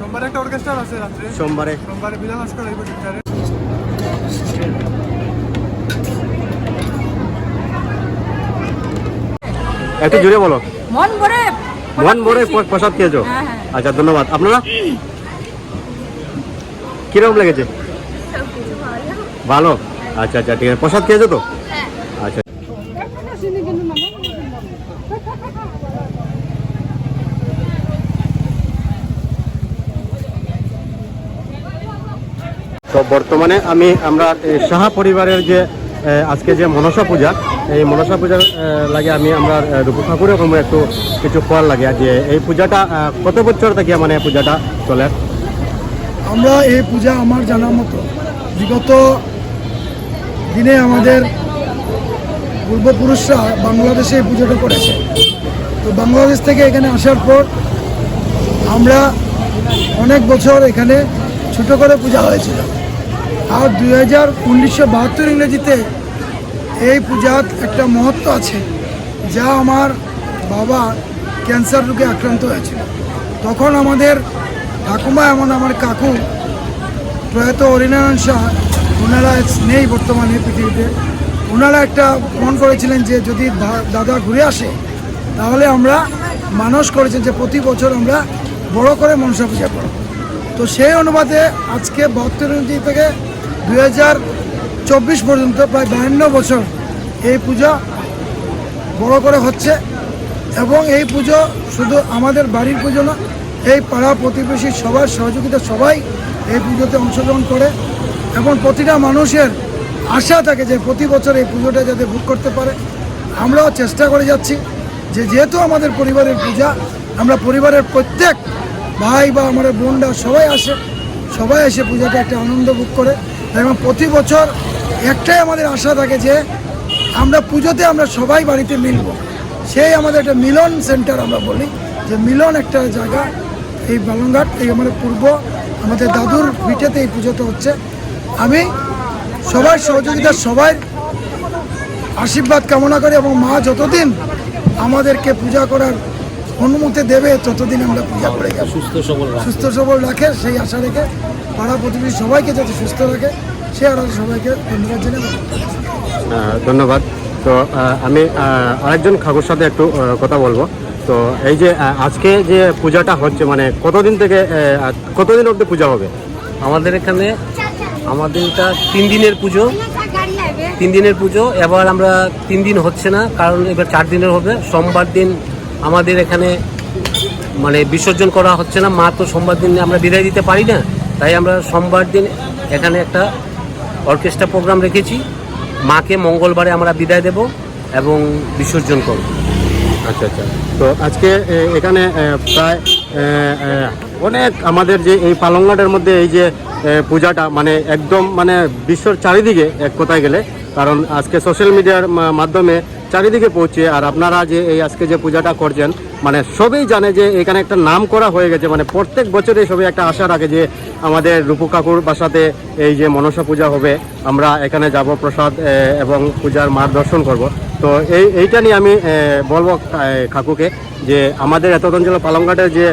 সোমবার একটা অর্কেস্ট্রা আছে রাত্রে। সোমবারে। সোমবারে বিলাস ভাস্কর এই প্রজেক্টারে একটু জুড়ে বলো। মন ভরে মন ভরে প্রসাদ খেয়েছো? হ্যাঁ, হ্যাঁ। আচ্ছা ধন্যবাদ। আপনারা? কীরকম লেগেছে? ভালো? আচ্ছা আচ্ছা ঠিক আছে। প্রসাদ খেয়েছো তো? তো বর্তমানে আমি, আমরা সাহা পরিবারের যে আজকে যে মনসা পূজা, এই মনসা পূজার লাগে আমি, আমরা রূপু ঠাকুরের কোনো একটু, কিছু ফল লাগে। যে, এই পূজাটা কত বছর থেকে মানে পূজাটা চলে? আমরা এই পূজা আমার জানা মতো, বিগত দিনে আমাদের পূর্বপুরুষরা বাংলাদেশে এই পুজোটা করেছে। তো বাংলাদেশ থেকে এখানে আসার পর আমরা অনেক বছর এখানে ছোট করে পূজা হয়েছিল। আর দুই হাজার উনিশশো বাহাত্তর ইংরেজিতে এই পূজার একটা মহত্ব আছে, যা আমার বাবা ক্যান্সার রোগে আক্রান্ত হয়েছিল। তখন আমাদের ঠাকুমা এমন আমার কাকু, প্রয়াত হরিনারায়ণ শাহ, ওনারা নেই বর্তমানে পৃথিবীতে। ওনারা একটা মন করেছিলেন যে যদি দাদা ঘুরে আসে, তাহলে আমরা মানস করেছেন যে প্রতি বছর আমরা বড় করে মনসা পূজা করব। তো সেই অনুবাদে আজকে ইঞ্চি থেকে চব্বিশ পর্যন্ত প্রায় বাহান্ন বছর এই পূজা বড় করে হচ্ছে এবং এই পুজো শুধু আমাদের বাড়ির পুজো না, এই পাড়া প্রতিবেশী সবার সহযোগিতা সবাই এই পুজোতে অংশগ্রহণ করে এবং প্রতিটা মানুষের আশা থাকে যে প্রতি বছর এই পুজোটা যাতে ভোগ করতে পারে। আমরাও চেষ্টা করে যাচ্ছি যে যেহেতু আমাদের পরিবারের পূজা, আমরা পরিবারের প্রত্যেক ভাই বা আমাদের বোনরা সবাই আসে, সবাই এসে পূজাটা একটা আনন্দ ভোগ করে। এবং প্রতি বছর একটাই আমাদের আশা থাকে যে আমরা পুজোতে আমরা সবাই বাড়িতে মিলব। সেই আমাদের একটা মিলন সেন্টার আমরা বলি। যে মিলন একটা জায়গা, এই বালুরঘাট, এই আমাদের পূর্ব, আমাদের দাদুর পিঠেতে এই পুজোটা হচ্ছে। আমি সবার সহযোগিতা, সবাই আশীর্বাদ কামনা করি এবং মা যতদিন আমাদেরকে পূজা করার অনুমতি দেবে ততদিন আমরা পূজা করে যাব। সুস্থ সবল রাখে। সুস্থ সবল রাখে সেই আশা রেখে পাড়া প্রতিবেশী সবাইকে যাতে সুস্থ রাখে সে আর সবাইকে ধন্যবাদ। আহ, ধন্যবাদ। তো আমি আরেকজন ঠাকুর সাথে একটু কথা বলব। তো এই যে আজকে যে পূজাটা হচ্ছে মানে কতদিন থেকে কতদিন অবধি পূজা হবে? আমাদের এখানে আমাদের এটা তিন দিনের পুজো। তিন দিনের পুজো এবার আমরা তিন দিন হচ্ছে না কারণ এবার চার দিনের হবে। সোমবার দিন আমাদের এখানে মানে বিসর্জন করা হচ্ছে না, মা তো সোমবার দিন আমরা বিদায় দিতে পারি না, তাই আমরা সোমবার দিন এখানে একটা অর্কেস্ট্রা প্রোগ্রাম রেখেছি। মাকে মঙ্গলবারে আমরা বিদায় দেব এবং বিসর্জন করব। আচ্ছা আচ্ছা। তো আজকে এখানে প্রায় অনেক আমাদের যে এই পালংঘাটের মধ্যে এই যে পূজাটা মানে একদম মানে বিশ্বর চারিদিকে এক কোথায় গেলে, কারণ আজকে সোশ্যাল মিডিয়ার মাধ্যমে চারিদিকে পৌঁছে আর আপনারা যে এই আজকে যে পূজাটা করছেন মানে সবই জানে যে এখানে একটা নাম করা হয়ে গেছে মানে প্রত্যেক বছরে সবই একটা আশা রাখে যে আমাদের রূপু কাকুর বাসাতে এই যে মনসা পূজা হবে, আমরা এখানে যাব প্রসাদ এবং পূজার মার দর্শন করব। তো এই, এইটা নিয়ে আমি বলব কাকুকে যে আমাদের এত অঞ্চল পালংঘাটের যে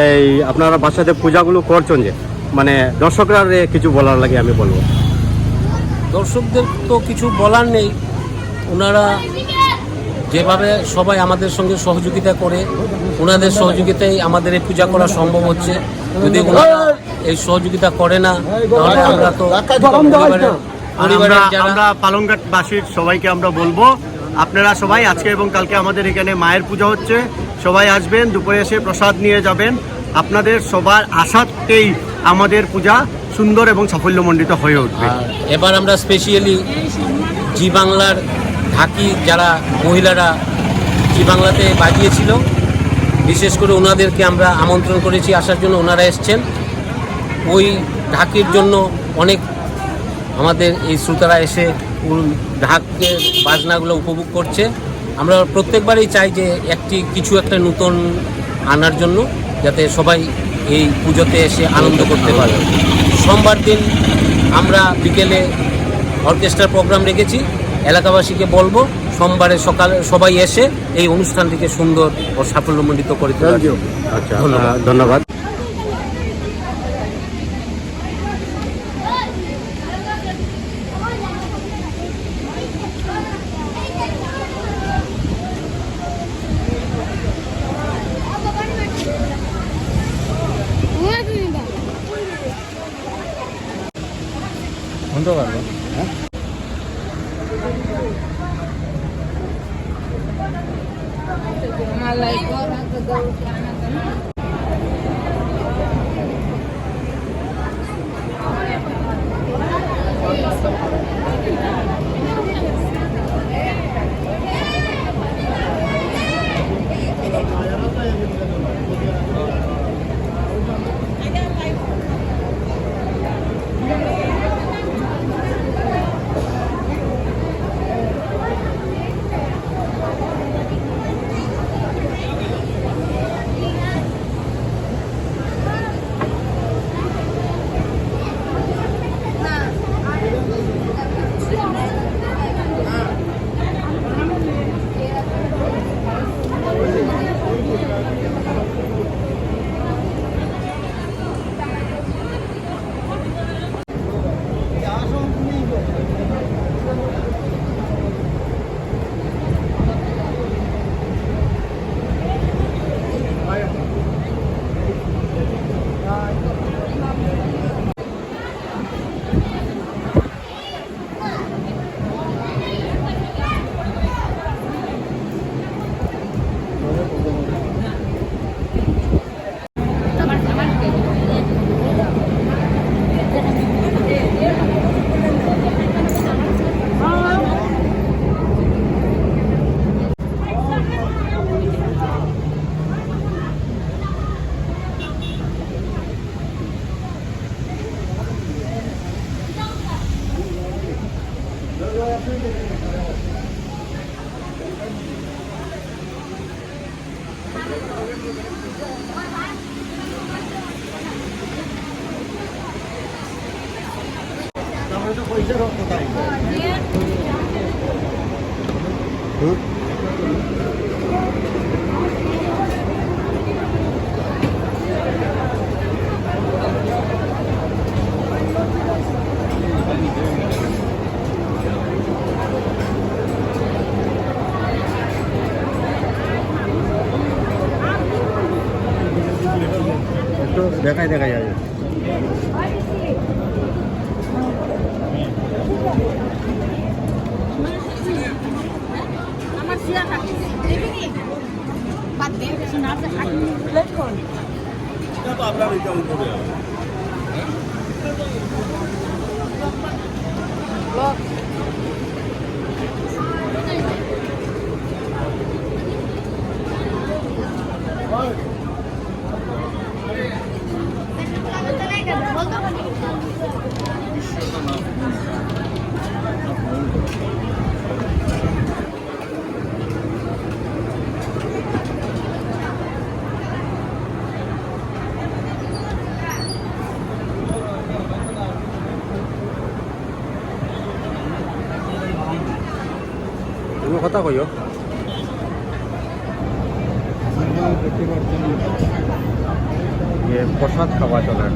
এই আপনারা বাসাতে পূজাগুলো করছেন যে মানে দর্শকরা কিছু বলার লাগে আমি বলব। দর্শকদের তো কিছু বলার নেই, ওনারা যেভাবে সবাই আমাদের সঙ্গে সহযোগিতা করে ওনাদের সহযোগিতায় আমাদের এই পূজা করা সম্ভব হচ্ছে। যদি ওনারা এই সহযোগিতা করে না তাহলে আমরা তো আমরা পালংঘাটবাসীর সবাইকে আমরা বলব আপনারা সবাই আজকে এবং কালকে আমাদের এখানে মায়ের পূজা হচ্ছে। সবাই আসবেন দুপুরে এসে প্রসাদ নিয়ে যাবেন। আপনাদের সবার আশাতেই আমাদের পূজা সুন্দর এবং সাফল্যমণ্ডিত হয়ে উঠবে। এবার আমরা স্পেশালি জি বাংলার ঢাকি যারা মহিলারা জি বাংলাতে বাজিয়েছিল, বিশেষ করে ওনাদেরকে আমরা আমন্ত্রণ করেছি, আসার জন্য ওনারা এসছেন। ওই ঢাকির জন্য অনেক আমাদের এই শ্রোতারা এসে ঢাককে বাজনাগুলো উপভোগ করছে। আমরা প্রত্যেকবারই চাই যে একটি কিছু একটা নতুন আনার জন্য, যাতে সবাই এই পুজোতে এসে আনন্দ করতে পারে। সোমবার দিন আমরা বিকেলে অর্কেস্ট্রার প্রোগ্রাম রেখেছি। এলাকাবাসীকে বলব সোমবারে সকালে সবাই এসে এই অনুষ্ঠানটিকে সুন্দর ও সাফল্যমণ্ডিত করে তোলার আচ্ছা ধন্যবাদ। ধন্যবাদ। একটু দেখাই দেখা যায় তুমি কথা কইও যে প্রসাদ খাওয়া চলে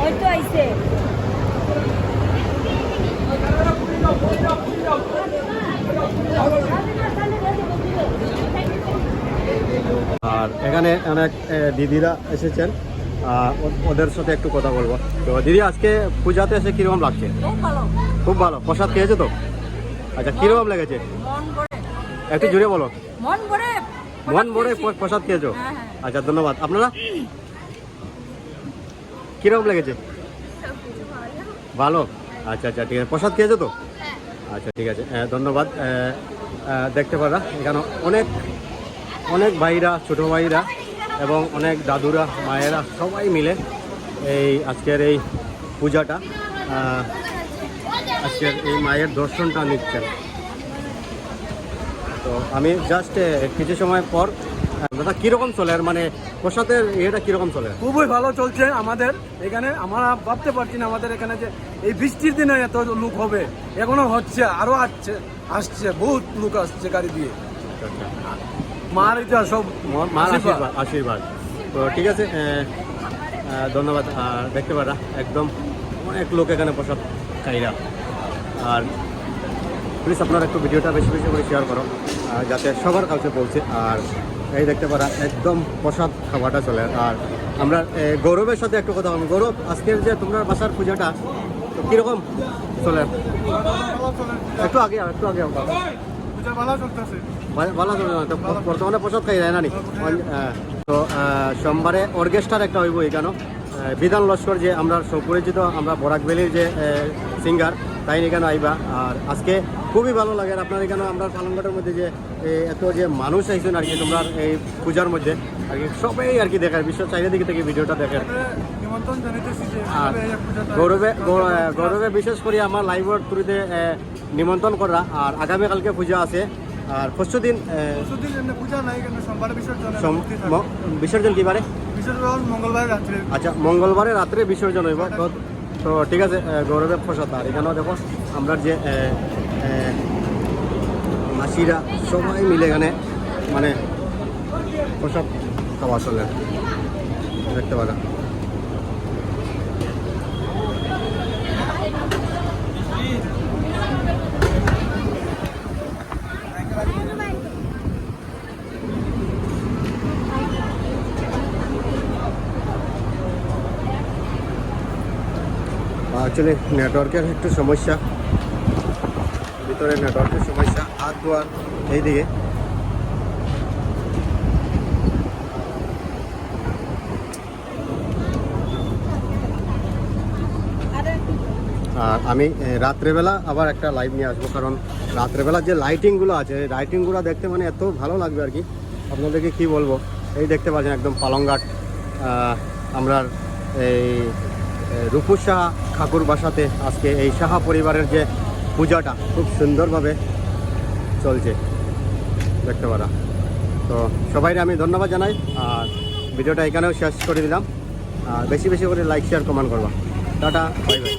ওই তো আইছে আর এখানে অনেক দিদিরা এসেছেন। ওদের সাথে একটু কথা বলব। তো দিদি আজকে পূজাতে এসে কীরকম লাগছে? খুব ভালো। প্রসাদ খেয়েছো তো? আচ্ছা কীরকম লেগেছে? একটু জুড়ে বলো। মন ভরে প্রসাদ খেয়েছো। হ্যাঁ, হ্যাঁ। আচ্ছা ধন্যবাদ। আপনারা? কীরকম লেগেছে? ভালো? আচ্ছা আচ্ছা ঠিক আছে। প্রসাদ খেয়েছো তো? আচ্ছা ঠিক আছে। ধন্যবাদ। দেখতে পারা এখানে অনেক অনেক ভাইরা ছোট ভাইরা এবং অনেক দাদুরা মায়েরা সবাই মিলে এই আজকের এই পূজাটা আজকের এই মায়ের দর্শনটা নিচ্ছেন। তো আমি জাস্ট কিছু সময় পর দাদা কীরকম চলে? আর মানে প্রসাদের ইয়েটা কীরকম চলে? খুবই ভালো চলছে আমাদের। এখানে আমরা ভাবতে পারছি না আমাদের এখানে যে এই বৃষ্টির দিনে এত লোক হবে। এখনও হচ্ছে আরও আসছে আসছে বহুত লোক আসছে গাড়ি দিয়ে। মার এটা সব মার আশীর্বাদ। আশীর্বাদ তো ঠিক আছে ধন্যবাদ। আর দেখতে পারা একদম অনেক লোক এখানে প্রসাদ খাইরা। আর প্লিজ আপনারা একটু ভিডিওটা বেশি বেশি করে শেয়ার করো আর যাতে সবার কাছে পৌঁছে। আর এই দেখতে পারা একদম প্রসাদ খাওয়াটা চলে। আর আমরা গৌরবের সাথে একটু কথা বলব। গৌরব আজকের যে তোমরা বাসার পূজাটা তো কীরকম চলে? একটু আগে একটু আগে ভালো চলতেছে। বর্তমানে প্রসাদ খাই যায় না তো সোমবারে অর্কেস্ট্রার একটা হইব এখানেও। আহ, বিধান লস্কর যে আমরা সুপরিচিত আমরা বরাক ভ্যালির যে সিঙ্গার তাই এখানে আইবা। আর আজকে খুবই ভালো লাগে। আর আপনার এখানে আমরা পালনঘাটের মধ্যে যে এত যে মানুষ আইছেন আর কি তোমরা এই পূজার মধ্যে আর কি সবাই আর কি দেখার বিশ্ব চারিদিকে থেকে ভিডিওটা দেখেন। জানাইতেছি যে গৌরবে গৌরবে বিশেষ করে আমার লাইভের থ্রুতে নিমন্ত্রণ করা আর আগামীকালকে পূজা আছে। আর পরশু দিন পরশুদিন পূজা নাই কিন্তু সোমবার বিসর্জন বিসর্জন কি বারে? বিসর্জন মঙ্গলবার রাত্রে। আচ্ছা মঙ্গলবারে রাত্রে বিসর্জন হইব। তো তো ঠিক আছে আহ, গৌরবের প্রসাদ আর এখানেও দেখো আমরা যে মাসিরা সবাই মিলে এখানে মানে প্রসাদ খাওয়া চলে। দেখতে পারা। অ্যাকচুয়ালি নেটওয়ার্কের একটু সমস্যা। ভিতরে নেটওয়ার্কের সমস্যা, হাত ধোয়ার, এইদিকে। আর আমি রাত্রেবেলা আবার একটা লাইভ নিয়ে আসব, কারণ রাত্রেবেলা যে লাইটিংগুলো আছে লাইটিংগুলো দেখতে মানে এত ভালো লাগবে আর কি। আপনাদেরকে কি বলব? এই দেখতে পাচ্ছেন একদম পালংঘাট আমরা এই এ, রূপুর ঠাকুর বাসাতে আজকে এই সাহা পরিবারের যে পূজাটা খুব সুন্দরভাবে চলছে। দেখতে পারা। তো সবাইকে আমি ধন্যবাদ জানাই। আর ভিডিওটা এখানেও শেষ করে দিলাম। আর বেশি বেশি করে লাইক শেয়ার কমেন্ট করবা। Tata bye bye